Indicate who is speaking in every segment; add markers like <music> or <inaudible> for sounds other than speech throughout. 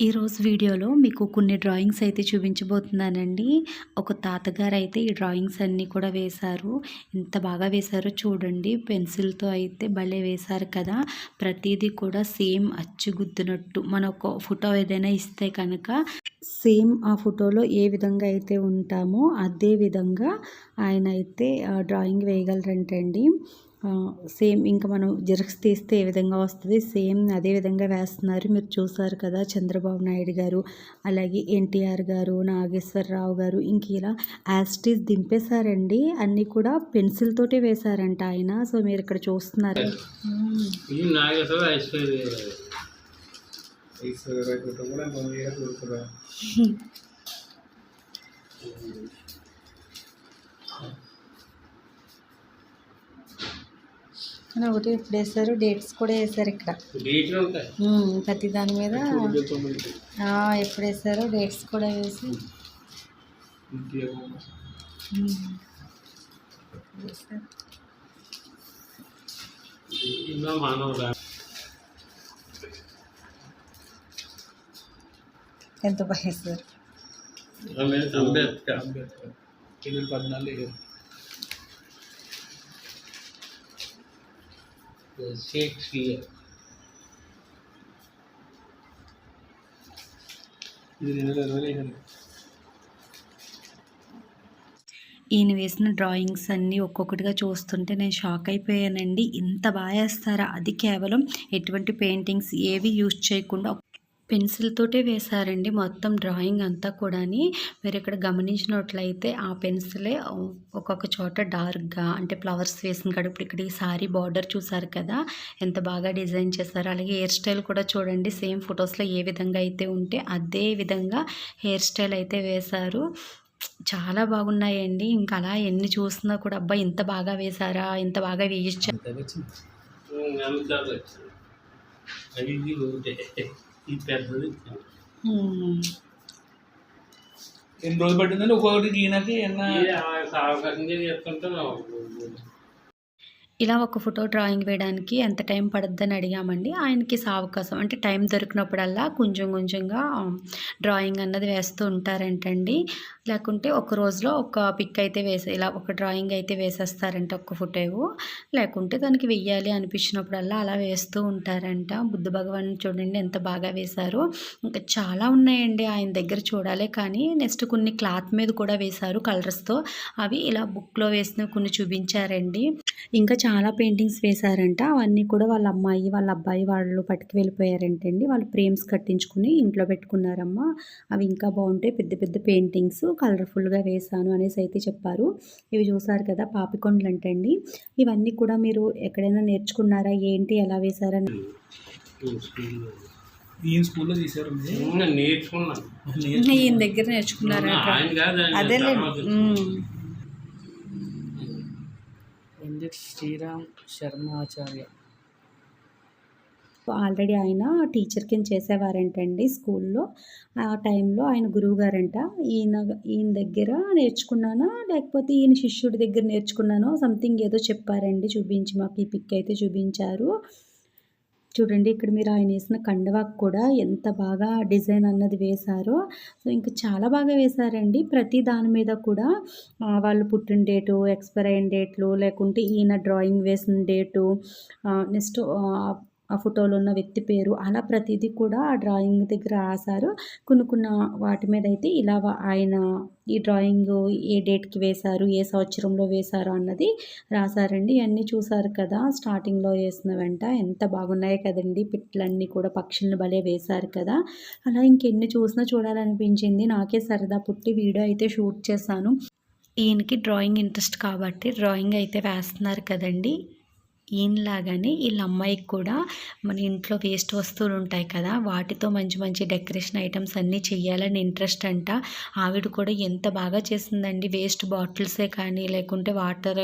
Speaker 1: ఈరోజు వీడియోలో మీకు కొన్ని డ్రాయింగ్స్ అయితే చూపించబోతున్నానండి. ఒక తాతగారు అయితే ఈ డ్రాయింగ్స్ అన్నీ కూడా వేశారు. ఎంత బాగా వేశారో చూడండి. పెన్సిల్తో అయితే భలే వేశారు కదా. ప్రతిదీ కూడా సేమ్ అచ్చుగుద్దినట్టు మన ఒక ఫోటో ఏదైనా ఇస్తే కనుక సేమ్ ఆ ఫోటోలో ఏ విధంగా అయితే ఉంటామో అదే విధంగా ఆయన అయితే డ్రాయింగ్ వేయగలరంటండి. సేమ్ ఇంకా మనం జిరక్స్ తీస్తే ఏ విధంగా వస్తుంది? సేమ్ అదే విధంగా వేస్తున్నారు. మీరు చూసారు కదా చంద్రబాబు నాయుడు గారు అలాగే ఎన్టీఆర్ గారు నాగేశ్వరరావు గారు ఇంక ఇలా యాస్టీస్ దింపేశారండి. అన్నీ కూడా పెన్సిల్ తోటే వేశారంట ఆయన. సో మీరు ఇక్కడ చూస్తున్నారు. <laughs> ఒకటి ఇప్పుడు వేస్తారు. డేట్స్ కూడా వేసారు ఇక్కడ. ప్రతి దాని మీద ఆ, ఎప్పుడు వేసారో డేట్స్ కూడా వేసి. ఎంత బాగా వేశారు
Speaker 2: పద్నాలుగు. షేక్స్పియర్ ఇది రెండు వేల ఇరవై ఐదు
Speaker 1: ఈయన వేసిన డ్రాయింగ్స్ అన్నీ ఒక్కొక్కటిగా చూస్తుంటే నేను షాక్ అయిపోయానండి. ఇంత బాగా వేస్తారా? అది కేవలం ఎటువంటి పెయింటింగ్స్ ఏవి యూజ్ చేయకుండా పెన్సిల్ తోటే వేశారండి మొత్తం డ్రాయింగ్ అంతా కూడాని. మీరు ఇక్కడ గమనించినట్లయితే ఆ పెన్సిలే ఒక్కొక్క చోట డార్క్గా అంటే ఫ్లవర్స్ వేసిన కాడ ఇప్పుడు ఇక్కడ ఈ సారీ బార్డర్ చూసారు కదా ఎంత బాగా డిజైన్ చేశారు. అలాగే హెయిర్ స్టైల్ కూడా చూడండి సేమ్ ఫొటోస్లో ఏ విధంగా అయితే ఉంటే అదే విధంగా హెయిర్ స్టైల్ అయితే వేశారు. చాలా బాగున్నాయండి. ఇంకా అలా ఎన్ని చూసినా కూడా అబ్బా ఇంత బాగా వేశారా ఇంత బాగా వేయచ్చా
Speaker 2: అది ఇది ఒకటే ఈ పెద్దది.
Speaker 3: ఎన్ని రోజులు పట్టిందండి ఒక్కొక్కటి
Speaker 2: ఆ సావకాశంగా చేస్తుంటే
Speaker 1: ఇలా ఒక ఫోటో డ్రాయింగ్ వేయడానికి ఎంత టైం పడుద్దని అడిగామండి. ఆయనకి సావకాశం అంటే టైం దొరికినప్పుడల్లా కొంచెం కొంచెంగా డ్రాయింగ్ అన్నది వేస్తూ ఉంటారంటండి. లేకుంటే ఒక రోజులో ఒక పిక్ అయితే వేసే ఇలా ఒక డ్రాయింగ్ అయితే వేసేస్తారంట ఒక ఫోటో. లేకుంటే దానికి వెయ్యాలి అనిపించినప్పుడల్లా అలా వేస్తూ ఉంటారంట. బుద్ధ భగవాన్ చూడండి ఎంత బాగా వేశారు. ఇంకా చాలా ఉన్నాయండి ఆయన దగ్గర చూడాలి కానీ నెక్స్ట్ కొన్ని క్లాత్ మీద కూడా వేశారు కలర్స్తో. అవి ఇలా బుక్లో వేసిన కొన్ని చూపించారండి. ఇంకా చాలా పెయింటింగ్స్ వేశారంట. అవన్నీ కూడా వాళ్ళ అమ్మాయి వాళ్ళ అబ్బాయి వాళ్ళు పట్టుకు వెళ్ళిపోయారంటండి. వాళ్ళు ఫ్రేమ్స్ కట్టించుకుని ఇంట్లో పెట్టుకున్నారమ్మ. అవి ఇంకా బాగుంటాయి. పెద్ద పెద్ద పెయింటింగ్స్ కలర్ఫుల్గా వేశాను అనేసి అయితే చెప్పారు. ఇవి చూసారు కదా పాపికొండలు అంటండి ఇవన్నీ కూడా మీరు ఎక్కడైనా నేర్చుకున్నారా? ఏంటి? ఎలా వేశారని?
Speaker 3: ఈయన స్కూల్లో తీసారు
Speaker 2: నేర్చుకున్నాను.
Speaker 1: ఈయన దగ్గర నేర్చుకున్నారా అదేలే
Speaker 3: పండిట్ శ్రీరామ్ శర్మ ఆచార్య
Speaker 1: ఆల్రెడీ ఆయన టీచర్ కింద చేసేవారంటండి స్కూల్లో. ఆ టైంలో ఆయన గురువు గారంట ఈయన ఈయన దగ్గర నేర్చుకున్నానా? లేకపోతే ఈయన శిష్యుడి దగ్గర నేర్చుకున్నానో? సంథింగ్ ఏదో చెప్పారండి చూపించి మాకు ఈ పిక్ అయితే చూపించారు. చూడండి ఇక్కడ మీరు ఆయన వేసిన కండవాకు కూడా ఎంత బాగా డిజైన్ అన్నది వేశారో. సో ఇంకా చాలా బాగా వేశారండి. ప్రతి దాని మీద కూడా వాళ్ళు పుట్టిన డేటు ఎక్స్పైర్ అయిన డేట్లు లేకుంటే ఈయన డ్రాయింగ్ వేసిన డేటు నెక్స్ట్ ఆ ఫోటోలో ఉన్న వ్యక్తి పేరు అలా ప్రతిదీ కూడా ఆ డ్రాయింగ్ దగ్గర రాశారు. కొన్ని కొన్ని వాటి మీద అయితే ఇలా ఆయన ఈ డ్రాయింగ్ ఏ డేట్కి వేశారు ఏ సంవత్సరంలో వేశారు అన్నది రాశారండి. ఇవన్నీ చూసారు కదా స్టార్టింగ్లో వేసిన వెంట ఎంత బాగున్నాయో కదండి. పిట్లన్నీ కూడా పక్షులను భలే వేశారు కదా. అలా ఇంకెన్ని చూసినా చూడాలనిపించింది. నాకే సరదా పుట్టి వీడియో అయితే షూట్ చేశాను. ఈయనకి డ్రాయింగ్ ఇంట్రెస్ట్ కాబట్టి డ్రాయింగ్ అయితే వేస్తున్నారు కదండి. ఈయనలాగానే వీళ్ళ అమ్మాయికి కూడా మన ఇంట్లో వేస్ట్ వస్తువులు ఉంటాయి కదా వాటితో మంచి మంచి డెకరేషన్ ఐటమ్స్ అన్నీ చేయాలని ఇంట్రెస్ట్ అంట. ఆవిడ కూడా ఎంత బాగా చేసిందండి. వేస్ట్ బాటిల్సే కానీ లేకుంటే వాటర్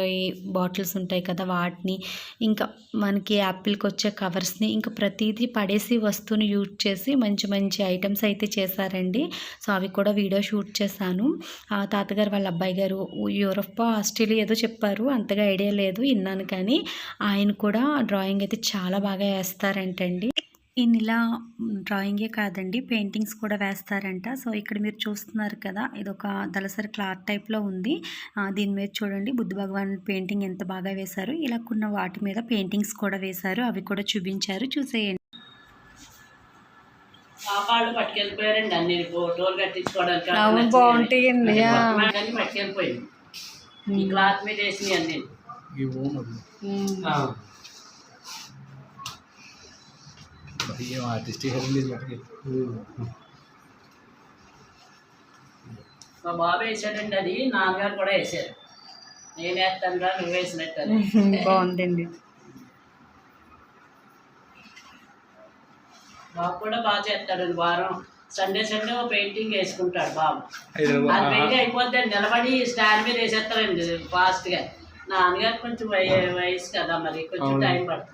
Speaker 1: బాటిల్స్ ఉంటాయి కదా వాటిని. ఇంకా మనకి యాపిల్కి వచ్చే కవర్స్ని ఇంకా ప్రతిదీ పడేసి వస్తువుని యూజ్ చేసి మంచి మంచి ఐటమ్స్ అయితే చేశారండి. సో అవి కూడా వీడియో షూట్ చేశాను. ఆ తాతగారు వాళ్ళ అబ్బాయి గారు యూరప్ ఆస్ట్రేలియా ఏదో చెప్పారు. అంతగా ఐడియా లేదు విన్నాను కానీ ఆయన కూడా డ్రాయింగ్ అయితే చాలా బాగా వేస్తారంటండి. ఈయన ఇలా డ్రాయింగే కాదండి పెయింటింగ్స్ కూడా వేస్తారంట. సో ఇక్కడ మీరు చూస్తున్నారు కదా ఇది ఒక దళసరి క్లాత్ టైప్లో ఉంది. దీని మీద చూడండి బుద్ధ భగవాన్ పెయింటింగ్ ఎంత బాగా వేశారు. ఇలా కొన్ని వాటి మీద పెయింటింగ్స్ కూడా వేశారు. అవి కూడా చూపించారు. చూసేయండి.
Speaker 4: పట్టుకెళ్ళిపోయారండి అన్ని. ఫోటోలు కట్టించుకోవడానికి
Speaker 1: అవును, బాగుంటాయండి, ఆ.
Speaker 4: అన్ని పట్టుకెళ్ళిపోయింది. ఈ క్లాత్ మీద వేసినాయి అన్ని. మా బాబు వేసాడండి అది నాన్నగారు కూడా వేసారు. నేను వేస్తాను రా నువ్వు వేసినట్టు. <laughs>
Speaker 1: బాగుందండి.
Speaker 4: బాబు కూడా బాగా చేస్తాడండి వారం. సండే సండే ఓ పెయింటింగ్ వేసుకుంటాడు బాబు. అది
Speaker 3: హైదరాబాద్
Speaker 4: పెయింట్ అయిపోద్దండి నిలబడి స్టాండ్ మీద వేసేస్తారండి ఫాస్ట్గా. నాన్నగారు కొంచెం వయ- వయసు కదా మరి కొంచెం. టైం పడుతుంది.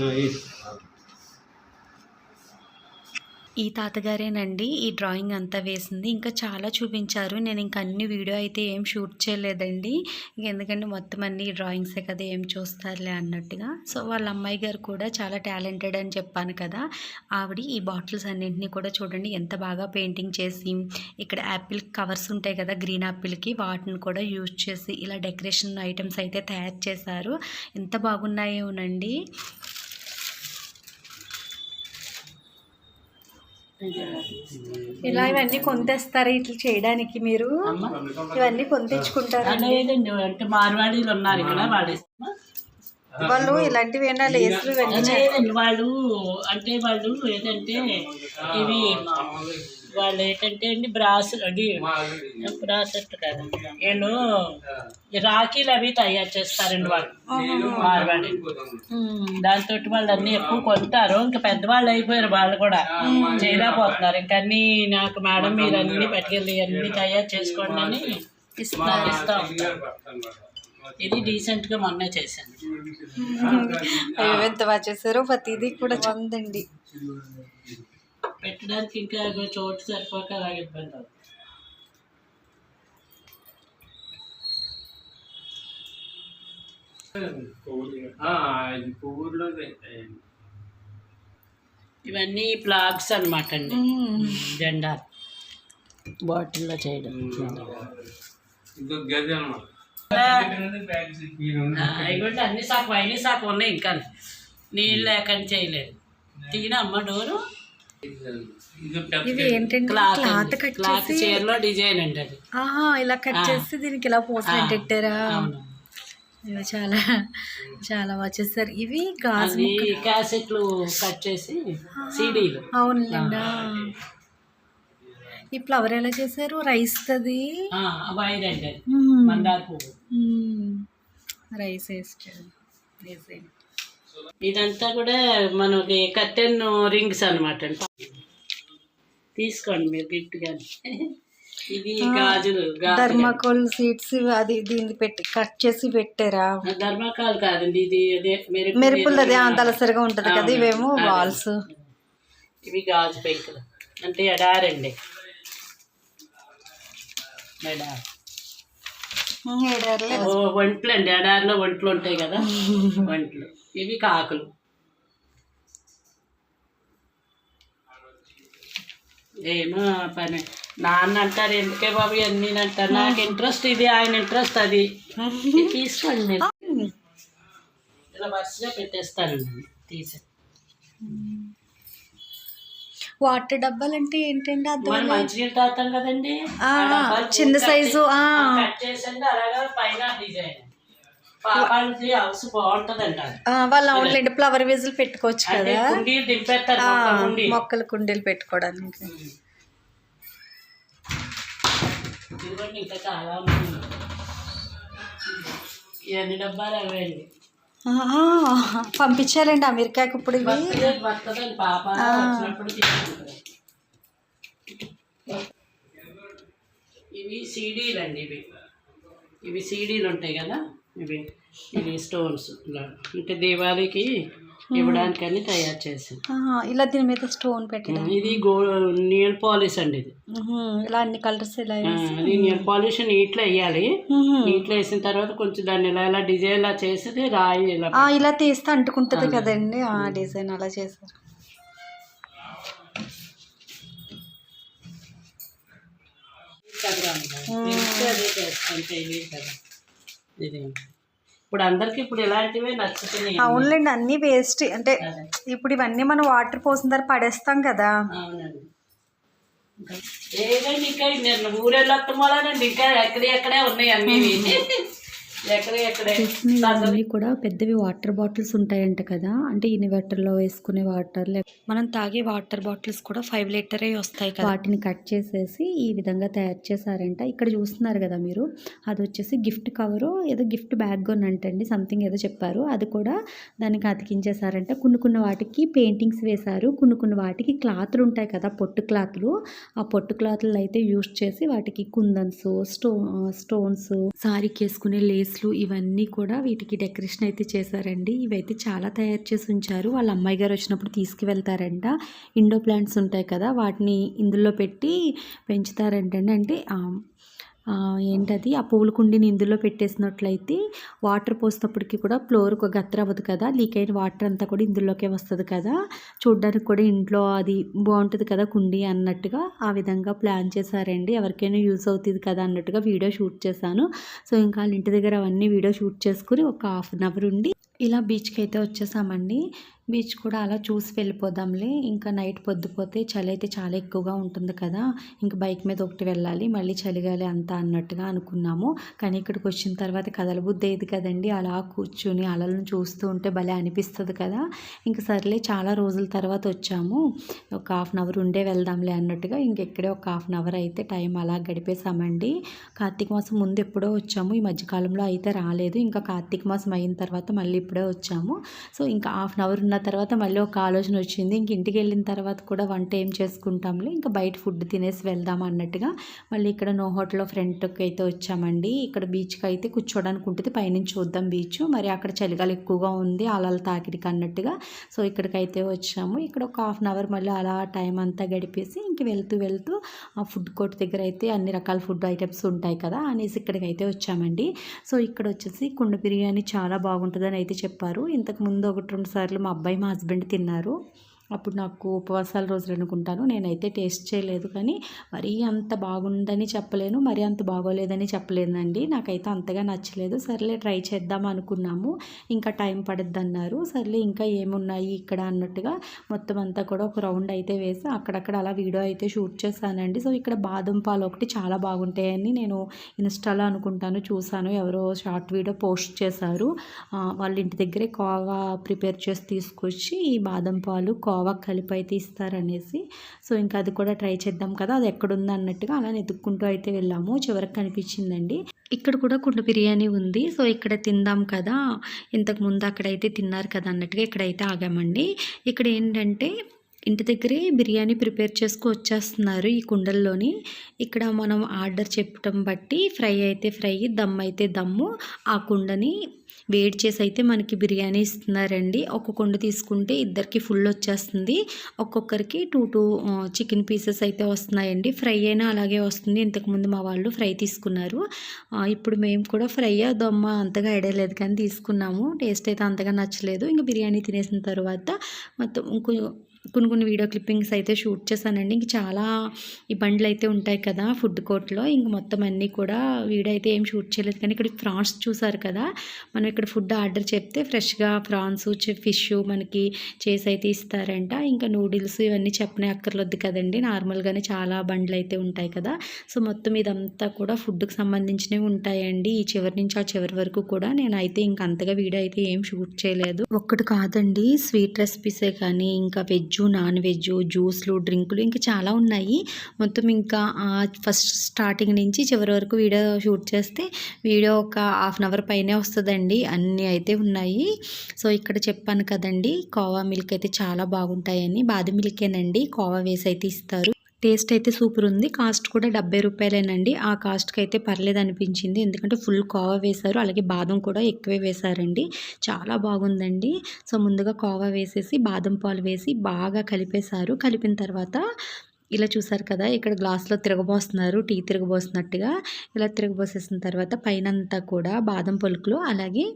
Speaker 2: ఆ, ఈ
Speaker 1: ఈ తాతగారేనండి ఈ డ్రాయింగ్ అంతా వేసింది. ఇంకా చాలా చూపించారు. నేను ఇంకా అన్ని వీడియో అయితే ఏం షూట్ చేయలేదండి. ఎందుకంటే మొత్తం అన్ని డ్రాయింగ్సే కదా ఏం చూస్తారులే అన్నట్టుగా. సో వాళ్ళ అమ్మాయి గారు కూడా చాలా టాలెంటెడ్ అని చెప్పాను కదా. ఆవిడ ఈ బాటిల్స్ అన్నింటినీ కూడా చూడండి ఎంత బాగా పెయింటింగ్ చేసి ఇక్కడ యాపిల్ కవర్స్ ఉంటాయి కదా గ్రీన్ యాపిల్కి వాటిని కూడా యూజ్ చేసి ఇలా డెకరేషన్ ఐటమ్స్ అయితే తయారు చేశారు. ఎంత బాగున్నాయోనండి. ఇలా ఇవన్నీ కొంతేస్తారా ఇట్లా చేయడానికి మీరు? ఇవన్నీ కొంతెచ్చుకుంటారా
Speaker 4: లేదండి అంటే మార్వాడీలు ఉన్నారు ఇక్కడ వాళ్ళు
Speaker 1: వాళ్ళు ఇలాంటివి ఏమైనా లేసులు
Speaker 4: వాళ్ళు అంటే వాళ్ళు ఏంటంటే ఇవి వాళ్ళు ఏంటంటే అండి బ్రాస్ అది బ్రాసెట్ కాదండి వీళ్ళు రాఖీలు అవి తయారు చేస్తారండి వాళ్ళు. మార్వాడి. దాంతో వాళ్ళు అన్ని ఎక్కువ కొంటారు. ఇంకా పెద్దవాళ్ళు అయిపోయారు వాళ్ళు కూడా. చేయలేకపోతున్నారు ఇంకా అన్ని నాకు మేడం మీరు అన్ని పట్టుకెళ్ళి అన్ని తయారు చేసుకోండి అని. ఇస్తా. ఇది డీసెంట్గా మొన్నే చేశాను.
Speaker 1: ఎంత బాగా చేశారో ప్రతిదీ కూడా బాగుందండి
Speaker 4: పెట్టడానికి ఇంకా చోటు సరిపోక అలాగే ఇబ్బంది అవుతుంది.
Speaker 2: పువ్వుల్లో.
Speaker 4: ఇవన్నీ ప్లాగ్స్ అనమాట అండి. జెండా బాటిల్లో చేయడం. అన్ని సాకు అన్ని సాకు ఉన్నాయి ఇంకా. నీళ్ళు లేకుండా చేయలేదు. తీన అమ్మ డోరు.
Speaker 2: ఇది
Speaker 1: ఏంటంటే
Speaker 4: క్లాత్
Speaker 1: క్లాత్
Speaker 4: అండి.
Speaker 1: కట్
Speaker 4: క్లాత్
Speaker 1: చేసి
Speaker 4: చీరలో డిజైన్ అండి అది.
Speaker 1: ఆహా ఇలా కట్ చేసి దీనికి ఇలా పోసలు పెట్టారా. ఇవి చాలా చాలా బాగా చేశారు ఇవి గాజు
Speaker 4: క్యాసెట్లు కట్ చేసి సీడీలు
Speaker 1: అవునులేండా. ఈ ఫ్లవర్ ఎలా చేశారు? రైస్ అది. రైస్
Speaker 4: ఇదంతా కూడా మనకి కర్టెన్ రింగ్స్ అనమాట తీసుకోండి మీరు గిఫ్ట్ కానీ ఇది గాజులు
Speaker 1: ధర్మాకోల్ సీడ్స్ అది దీన్ని పెట్టి కట్ చేసి పెట్టారా?
Speaker 4: ధర్మకాలు కాదండి ఇది అదే
Speaker 1: మెరుపులు అదే దలసరిగా ఉంటది కదా ఇవేమో. వాల్స్.
Speaker 4: ఇవి గాజు పెంకులు. అంటే ఎడారండి. ఎడారి. ఓ ఒంట్లు అండి ఎడారిలో ఒంట్లు ఉంటాయి కదా. <laughs> ఒంట్లు. ఇవి కాకులు. ఏమో పని. నాన్న అంటారు ఎందుకే బాబు అన్నీ అంటారు. నాకు ఇంట్రెస్ట్ ఇది ఆయన ఇంట్రెస్ట్ అది. తీసుకోండి మీరు. ఇలా వరుసగా పెట్టేస్తానండి తీసి.
Speaker 1: వాటర్ డబ్బాలు అంటే ఏంటండి
Speaker 4: మంచినీళ్ళు తాగుతాం కదండి.
Speaker 1: చిన్న సైజు.
Speaker 4: కట్ చేసండి అలాగా పైన డిజైన్ హౌస్
Speaker 1: వాళ్ళు అవునులేండి ఫ్లవర్ వేజులు పెట్టుకోవచ్చు కదా.
Speaker 4: కుండీలు దింపేస్తారు
Speaker 1: మొక్కలు కుండీలు. పెట్టుకోవడానికి.
Speaker 4: ఇదిగోండి ఇంకా చాలా డబ్బాలు
Speaker 1: ఆహా, పంపించాలండి అమెరికాకి ఇప్పుడు ఇవి.
Speaker 4: పాప వచ్చినప్పుడు ఇవి సీడీలు అండి ఇవి. ఇవి సీడీలు ఉంటాయి కదా. ఇవి ఇవి స్టోన్స్ ఇలా అంటే దీవాళికి ఇవ్వడానికని తయారు చేసాం
Speaker 1: ఆహా, ఇలా దీని మీద స్టోన్ పెట్టడం.
Speaker 4: ఇది గో నీల్ పాలిష్ అండి ఇది.
Speaker 1: ఇలా అన్ని కలర్స్ ఇలా
Speaker 4: అది నీల్ పాలిష్ నీటిలో వేయాలి. నీటిలో వేసిన తర్వాత కొంచెం దాన్ని ఇలా ఇలా డిజైన్ ఇలా చేసి రాయి ఇలా
Speaker 1: ఇలా తీస్తే అంటుకుంటుంది కదండి ఆ డిజైన్ అలా చేశారు.
Speaker 4: తెలిస్తే అదే చేస్తాం చేయలేదు కదా ఇది. ఇప్పుడు అందరికి ఇప్పుడు ఇలాంటివే నచ్చుతున్నాయి.
Speaker 1: అవునులేండి అన్ని వేస్ట్ అంటే. ఇప్పుడు ఇవన్నీ మనం వాటర్ పోసిన తర్వాత పడేస్తాం కదా.
Speaker 4: అవునండి. ఇంకా ఏదండి ఇంకా నేను ఊరెళ్ళొత్తమోలానండి ఇంకా ఎక్కడే ఎక్కడే ఉన్నాయి అన్నీ. <laughs>
Speaker 1: ఇవన్నీ కూడా పెద్దవి వాటర్ బాటిల్స్ ఉంటాయంట కదా అంటే ఇన్వర్టర్లో వేసుకునే వాటర్ మనం తాగే వాటర్ బాటిల్స్ కూడా ఫైవ్ లీటరే వస్తాయి కదా. వాటిని కట్ చేసేసి ఈ విధంగా తయారు చేశారంట. ఇక్కడ చూస్తున్నారు కదా మీరు అది వచ్చేసి గిఫ్ట్ కవరు ఏదో గిఫ్ట్ బ్యాగ్ అంటండి సంథింగ్ ఏదో చెప్పారు. అది కూడా దానికి అతికించేశారంట. కొన్ని కొన్ని వాటికి పెయింటింగ్స్ వేశారు కొన్ని కొన్ని వాటికి క్లాత్లు ఉంటాయి కదా పొట్టు క్లాత్లు ఆ పొట్టు క్లాత్లు అయితే యూస్ చేసి వాటికి కుందన్స్ స్టో స్టోన్స్ సారీకి వేసుకునే లేస్లు ఇవన్నీ కూడా వీటికి డెకరేషన్ అయితే చేశారండి. ఇవైతే చాలా తయారు చేసి ఉంచారు. వాళ్ళ అమ్మాయి గారు వచ్చినప్పుడు తీసుకువెళ్తారంట. ఇండో ప్లాంట్స్ ఉంటాయి కదా వాటిని ఇందులో పెట్టి పెంచుతారంటండి. అంటే ఏంటది? ఆ పువ్వుల కుండీని ఇందులో పెట్టేసినట్లయితే వాటర్ పోసినప్పటికీ కూడా ఫ్లోర్ ఒక గత్తర అవ్వదు కదా? లీక్ అయిన వాటర్ అంతా కూడా ఇందులోకే వస్తుంది కదా? చూడ్డానికి కూడా ఇంట్లో అది బాగుంటుంది కదా కుండీ అన్నట్టుగా ఆ విధంగా ప్లాన్ చేశారండి. ఎవరికైనా యూజ్ అవుతుంది కదా అన్నట్టుగా వీడియో షూట్ చేశాను. సో ఇంకా వాళ్ళ ఇంటి దగ్గర అవన్నీ వీడియో షూట్ చేసుకుని ఒక హాఫ్ అన్ అవర్ ఉండి ఇలా బీచ్కి అయితే వచ్చేసామండి. బీచ్ కూడా అలా చూసి వెళ్ళిపోదాంలే. ఇంకా నైట్ పొద్దుపోతే చలి అయితే చాలా ఎక్కువగా ఉంటుంది కదా. ఇంకా బైక్ మీద ఒకటి వెళ్ళాలి మళ్ళీ చలిగాలి అంతా అన్నట్టుగా అనుకున్నాము. కానీ ఇక్కడికి వచ్చిన తర్వాత కదలబుద్ధి అయ్యేది కదండి. అలా కూర్చుని అలలను చూస్తూ ఉంటే భలే అనిపిస్తుంది కదా. ఇంకా సర్లే చాలా రోజుల తర్వాత వచ్చాము. ఒక హాఫ్ అన్ అవర్ ఉండే వెళ్దాంలే అన్నట్టుగా ఇంకెక్కడే ఒక హాఫ్ అన్ అవర్ అయితే టైం అలా గడిపేసామండి కార్తీక మాసం ముందు ఎప్పుడో వచ్చాము. ఈ మధ్యకాలంలో అయితే రాలేదు. ఇంకా కార్తీక మాసం అయిన తర్వాత మళ్ళీ ఇప్పుడే వచ్చాము. సో ఇంకా హాఫ్ అన్ అవర్ అనుకున్న తర్వాత మళ్ళీ ఒక ఆలోచన వచ్చింది. ఇంక ఇంటికి వెళ్ళిన తర్వాత కూడా వంట ఏం చేసుకుంటాంలే. ఇంకా బయట ఫుడ్ తినేసి వెళ్దాం అన్నట్టుగా మళ్ళీ ఇక్కడ నో హోటల్లో ఫ్రంట్కి అయితే వచ్చామండి. ఇక్కడ బీచ్కి అయితే కూర్చోడానికి ఉంటుంది. పైనుంచి చూద్దాం బీచ్. మరి అక్కడ చలిగాలి ఎక్కువగా ఉంది. అలల తాకిడికి అన్నట్టుగా. సో ఇక్కడికైతే వచ్చాము. ఇక్కడ ఒక హాఫ్ అన్ అవర్ మళ్ళీ అలా టైం అంతా గడిపేసి ఇంక వెళ్తూ వెళ్తూ ఆ ఫుడ్ కోర్ట్ దగ్గర అయితే అన్ని రకాల ఫుడ్ ఐటమ్స్ ఉంటాయి కదా అనేసి ఇక్కడికైతే వచ్చామండి. సో ఇక్కడ వచ్చేసి కుండ బిర్యానీ చాలా బాగుంటుందని అయితే చెప్పారు. ఇంతకు ముందు ఒకటి రెండు సార్లు మా అబ్బాయి మా హస్బెండ్ తిన్నారు. అప్పుడు నాకు ఉపవాసాల రోజులు అనుకుంటాను నేనైతే టేస్ట్ చేయలేదు కానీ మరీ అంత బాగుందని చెప్పలేను మరీ అంత బాగోలేదని చెప్పలేదండి. నాకైతే అంతగా నచ్చలేదు. సర్లే ట్రై చేద్దాం అనుకున్నాము. ఇంకా టైం పడుద్ది అన్నారు సర్లే ఇంకా ఏమున్నాయి ఇక్కడ అన్నట్టుగా మొత్తం అంతా కూడా ఒక రౌండ్ అయితే వేసి అక్కడక్కడ అలా వీడియో అయితే షూట్ చేశానండి. సో ఇక్కడ బాదం పాలు ఒకటి చాలా బాగుంటాయని నేను ఇన్స్టాలో అనుకుంటాను చూశాను. ఎవరో షార్ట్ వీడియో పోస్ట్ చేశారు. వాళ్ళ ఇంటి దగ్గరే కోవా ప్రిపేర్ చేసి తీసుకొచ్చి ఈ బాదం పాలు కోవా కలిపి అయితే ఇస్తారనేసి సో ఇంకా అది కూడా ట్రై చేద్దాం కదా అది ఎక్కడుంది అన్నట్టుగా అలా వెతుక్కుంటూ అయితే వెళ్ళాము. చివరికి కనిపించిందండి ఇక్కడ కూడా కుండ బిర్యానీ ఉంది. సో ఇక్కడ తిందాం కదా ఇంతకు ముందు అక్కడైతే తిన్నారు కదా అన్నట్టుగా ఇక్కడైతే ఆగామండి. ఇక్కడ ఏంటంటే ఇంటి దగ్గరే బిర్యానీ ప్రిపేర్ చేసుకు వచ్చేస్తున్నారు ఈ కుండల్లోని. ఇక్కడ మనం ఆర్డర్ చెప్పడం బట్టి ఫ్రై అయితే ఫ్రై దమ్ అయితే దమ్ము. ఆ కుండని వేడి చేసి అయితే మనకి బిర్యానీ ఇస్తున్నారండి. ఒక కుండ తీసుకుంటే ఇద్దరికి ఫుల్ వచ్చేస్తుంది. ఒక్కొక్కరికి టూ టూ చికెన్ పీసెస్ అయితే వస్తున్నాయండి. ఫ్రై అయినా అలాగే వస్తుంది. ఇంతకుముందు మా వాళ్ళు ఫ్రై తీసుకున్నారు. ఇప్పుడు మేము కూడా ఫ్రై దమ్మ అంతగా ఎడలేదు కానీ తీసుకున్నాము. టేస్ట్ అయితే అంతగా నచ్చలేదు. ఇంకా బిర్యానీ తినేసిన తర్వాత మొత్తం ఇంకో కొన్ని కొన్ని వీడియో క్లిప్పింగ్స్ అయితే షూట్ చేశానండి. ఇంక చాలా ఈ బండ్లు అయితే ఉంటాయి కదా ఫుడ్ కోర్ట్లో. ఇంక మొత్తం అన్నీ కూడా వీడియో అయితే ఏం షూట్ చేయలేదు. కానీ ఇక్కడ ఫ్రాన్స్ చూసారు కదా మనం ఇక్కడ ఫుడ్ ఆర్డర్ చెప్తే ఫ్రెష్గా ఫ్రాన్స్ ఫిష్ మనకి చేసి అయితే ఇస్తారంట. ఇంకా నూడిల్స్ ఇవన్నీ చెప్పనే అక్కర్లొద్దు కదండి. నార్మల్గానే చాలా బండ్లు అయితే ఉంటాయి కదా. సో మొత్తం ఇదంతా కూడా ఫుడ్కి సంబంధించినవి ఉంటాయండి. ఈ చివరి నుంచి ఆ చివరి వరకు కూడా నేనైతే ఇంక అంతగా వీడియో అయితే ఏం షూట్ చేయలేదు. ఒక్కటి కాదండి స్వీట్ రెసిపీసే కానీ ఇంకా వెజ్ వెజ్ నాన్ వెజ్ జ్యూస్లు డ్రింకులు ఇంకా చాలా ఉన్నాయి. మొత్తం ఇంకా ఫస్ట్ స్టార్టింగ్ నుంచి చివరి వరకు వీడియో షూట్ చేస్తే వీడియో ఒక హాఫ్ అన్ అవర్ పైనే వస్తుందండి. అన్నీ అయితే ఉన్నాయి. సో ఇక్కడ చెప్పాను కదండి కోవా మిల్క్ అయితే చాలా బాగుంటాయని. బాదం మిల్కేనండి. కోవా వేసి అయితే ఇస్తారు. టేస్ట్ అయితే సూపర్ ఉంది. కాస్ట్ కూడా డెబ్బై రూపాయలేనండి. ఆ కాస్ట్కి అయితే పర్లేదు అనిపించింది. ఎందుకంటే ఫుల్ కోవా వేశారు. అలాగే బాదం కూడా ఎక్కువే వేశారండి. చాలా బాగుందండి. సో ముందుగా కోవా వేసేసి బాదం పాలు వేసి బాగా కలిపేశారు. కలిపిన తర్వాత ఇలా చూసారు కదా ఇక్కడ గ్లాస్లో తిరగబోస్తున్నారు. టీ తిరగబోస్తున్నట్టుగా. ఇలా తిరగబోసేసిన తర్వాత పైనంతా కూడా బాదం పలుకులు అలాగే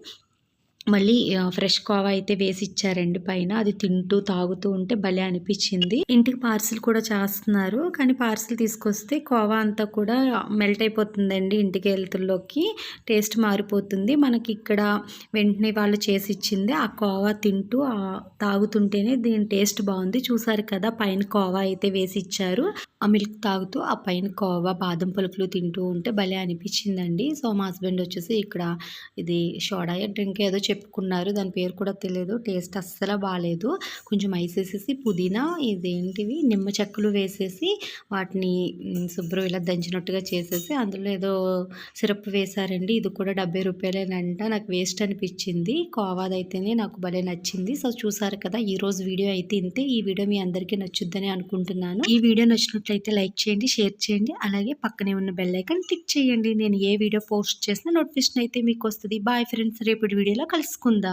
Speaker 1: మళ్ళీ ఫ్రెష్ కోవా అయితే వేసి ఇచ్చారండి పైన. అది తింటూ తాగుతూ ఉంటే భలే అనిపించింది ఇంటికి పార్సిల్ కూడా చేస్తున్నారు. కానీ పార్సిల్ తీసుకొస్తే కోవా అంతా కూడా మెల్ట్ అయిపోతుందండి ఇంటికి వెళ్తుల్లోకి. టేస్ట్ మారిపోతుంది. మనకి ఇక్కడ వెంటనే వాళ్ళు చేసి ఇచ్చింది ఆ కోవా తింటూ తాగుతుంటేనే దీని టేస్ట్ బాగుంది. చూసారు కదా పైన కోవా అయితే వేసి ఇచ్చారు ఆ మిల్క్ తాగుతూ ఆ పైన కోవా బాదం పలుకులు తింటూ ఉంటే భలే అనిపించిందండి సో మా హస్బెండ్ వచ్చేసి ఇక్కడ ఇది షోడాయ డ్రింక్ ఏదో చెప్పుకున్నారు. దాని పేరు కూడా తెలియదు టేస్ట్ అస్సలు బాగాలేదు కొంచెం ఐస్ వేసేసి పుదీనా ఇదేంటివి నిమ్మ చెక్కలు వేసేసి వాటిని శుభ్రం ఇలా దంచినట్టుగా చేసేసి అందులో ఏదో సిరప్ వేశారండి. ఇది కూడా డెబ్బై రూపాయలేనంట. నాకు వేస్ట్ అనిపించింది. కోవాదైతేనే నాకు భలే నచ్చింది. సో చూసారు కదా ఈరోజు వీడియో అయితే ఇంతే. ఈ వీడియో మీ అందరికీ నచ్చుద్దని అనుకుంటున్నాను. ఈ వీడియో నచ్చినట్లయితే లైక్ చేయండి షేర్ చేయండి. అలాగే పక్కనే ఉన్న బెల్ ఐకాన్ క్లిక్ చేయండి. నేను ఏ వీడియో పోస్ట్ చేసినా నోటిఫికేషన్ అయితే మీకు వస్తుంది. Bye friends. రేపటి వీడియోలో కలిసి కలుసుకుందాం